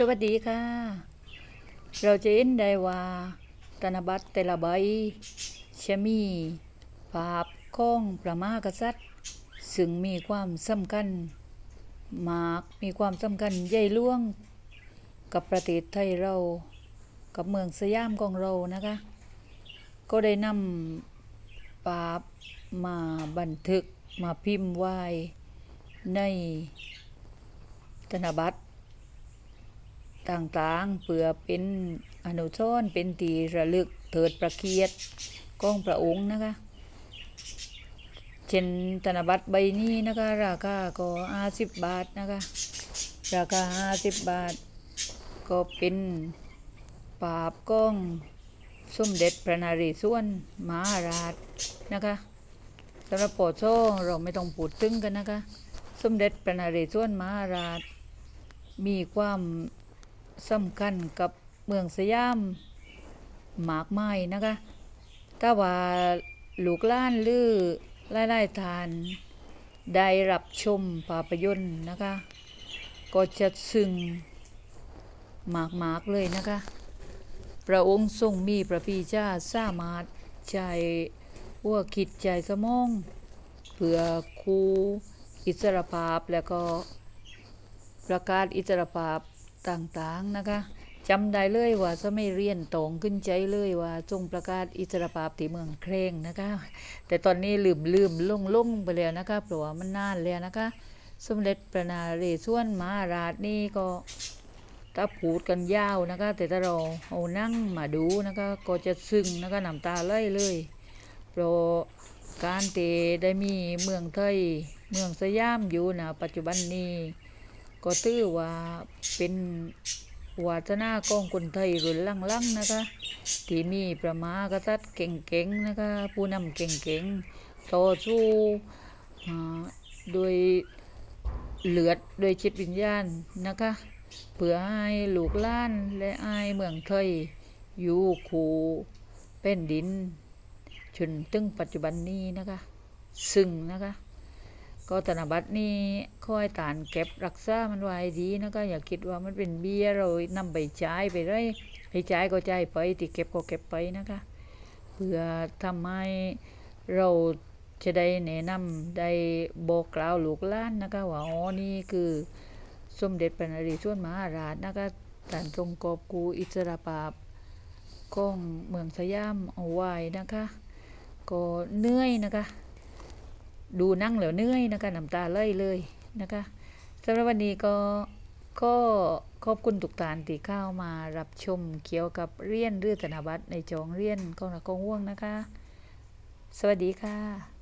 สวัสดีค่ะ เราจะเห็นได้ว่าธนบัตรแต่ละใบจะมีภาพข้องพระมากษัตริย์ ซึ่งมีความสำคัญมากมีความสำคัญใหญ่หลวงกับประเทศไทยเรากับเมืองสยามของเรานะคะ ก็ได้นำภาพมาบันทึกมาพิมพ์ไว้ในธนบัตร ต่างๆ เพื่อเป็นอนุสรณ์เป็นตีระลึกเถิดประเกียรติของพระองค์นะคะ เช่นธนบัตรใบนี้นะคะ ราคาก็ห้าสิบบาทนะคะ ราคาห้าสิบบาท ก็เป็นปราบก้องสมเด็จพระนเรศวรมหาราชนะคะสำหรับปอโซเราไม่ต้องพูดถึงกันนะคะ สมเด็จพระนเรศวรมหาราชมีความ สำคัญกับเมืองสยามมากมายนะคะถ้าว่าลูกล้านหรือไล่ไล่ทาน ได้รับชมภาพยนตร์นะคะ ก็จะซึ้งมากมากเลยนะคะ พระองค์ทรงมีพระปีชาสามารถใจหัวคิดใจสมอง เพื่อคูอิสรภาพแล้วก็ประกาศอิสรภาพ ต่างๆนะคะจำได้เลยว่าจะไม่เรียนตองขึ้นใจเลยว่าจงประกาศอิสรภาพที่เมืองเคร่งนะคะ แต่ตอนนี้ลืมลืมลงลงไปแล้วนะคะเพราะว่ามันนานแล้วนะคะ สมเด็จพระนาเรศวรมหาราชนี่ก็ถ้าพูดกันยาวนะคะ แต่ถ้าเราเอานั่งมาดูนะคะ ก็จะซึ้งนะคะน้ำตาไหลเลยเพราะการเตได้มีเมืองไทยเมืองสยามอยู่นะปัจจุบันนี้ ก็ถือว่าเป็นวาสนาของคนไทยรุ่นลังๆนะคะ ที่มีประมากษัตริย์เก่งๆนะคะ ผู้นำเก่งๆต่อสู้อ่าโดยเลือดโดยจิตวิญญาณนะคะเพื่อให้ลูกล้านและไอ้ายเมืองไทย อยู่คู่เป็นดินจนถึงปัจจุบันนี้นะคะ ซึ่งนะคะ ก็ธนบัตรนี่ค่อยตานเก็บรักษามันไว้ดีนะคะอย่าคิดว่ามันเป็นเบี้ยเรานำไปใช้ไปได้ไปใช้ก็ใช้ไปที่เก็บก็เก็บไปนะคะเพื่อทำให้เราจะได้แนะนำได้บอกกล่าวลูกหล้านนะคะว่าอ๋อนี่คือสมเด็จพระนเรศวรมหาราชนะคะท่านทรงกอบกูอิสรภาพของเมืองสยามเอาไว้นะคะ ก็เหนื่อยนะคะ ดูนั่งแล้วเหนื่อยนะคะน้ำตาไหลเลยนะคะสำหรับวันนี้ก็ก็ขอบคุณทุกท่านที่เข้ามารับชมเกี่ยวกับเรียนเรื่องธนบัตรในจองเรียนกองละกกองห่วงนะคะ สวัสดีค่ะ